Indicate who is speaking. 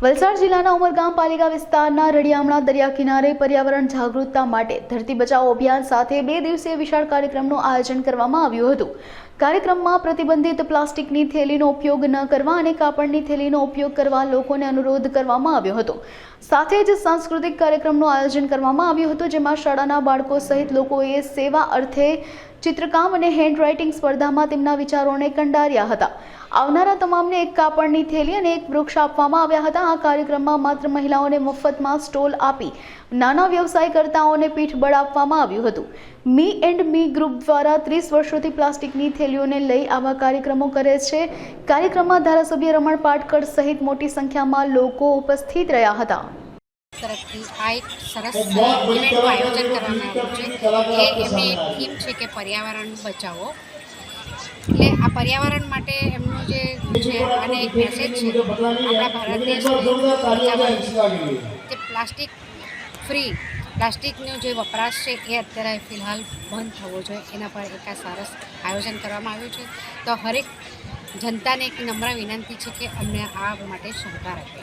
Speaker 1: વલસાડ જિલ્લાના ઉમરગામ પાલિકા વિસ્તારના રડિયામણા દરિયા કિનારે પર્યાવરણ જાગૃતતા માટે ધરતી બચાવો અભિયાન સાથે બે દિવસીય વિશાળ કાર્યક્રમનું આયોજન કરવામાં આવ્યું હતું. કાર્યક્રમમાં પ્રતિબંધિત પ્લાસ્ટિકની થેલીનો ઉપયોગ ન કરવા અને કાપડની થેલીનો ઉપયોગ કરવા લોકોને અનુરોધ કરવામાં આવ્યો હતો. સાથે જ સાંસ્કૃતિક કાર્યક્રમનું આયોજન કરવામાં આવ્યું હતું, જેમાં શાળાના બાળકો સહિત લોકોએ સેવા અર્થે ચિત્રકામ અને હેન્ડરાઇટિંગ સ્પર્ધામાં તેમના વિચારોને કંડાર્યા હતા. આવનારા તમામને એક કાપડની થેલી અને એક વૃક્ષ આપવામાં આવ્યા હતા. આ કાર્યક્રમમાં માત્ર મહિલાઓને મફતમાં સ્ટોલ આપી નાના વ્યવસાયકર્તાઓને પીઠબળ આપવામાં આવ્યું હતું. મી એન્ડ મી ગ્રુપ દ્વારા ત્રીસ વર્ષોથી પ્લાસ્ટિકની થેલીઓને લઈ આવા કાર્યક્રમો કરે છે. કાર્યક્રમમાં ધારાસભ્ય રમણ પાટકર સહિત મોટી સંખ્યામાં લોકો ઉપસ્થિત રહ્યા હતા.
Speaker 2: તરફથી આ એક સરસ ઇવેન્ટનું આયોજન કરવામાં આવ્યું છે. એ એમની એક થીમ છે કે પર્યાવરણ બચાવો. એટલે આ પર્યાવરણ માટે એમનું જે છે અને એક મેસેજ છે. આપણા ભારત દેશને બચાવવાનું કે પ્લાસ્ટિક ફ્રી પ્લાસ્ટિકનો જે વપરાશ છે એ અત્યારે ફિલહાલ બંધ થવો જોઈએ. એના પર એક આ સરસ આયોજન કરવામાં આવ્યું છે. તો હરેક જનતાને એક નમ્ર વિનંતી છે કે અમને આ માટે સહકાર આપે.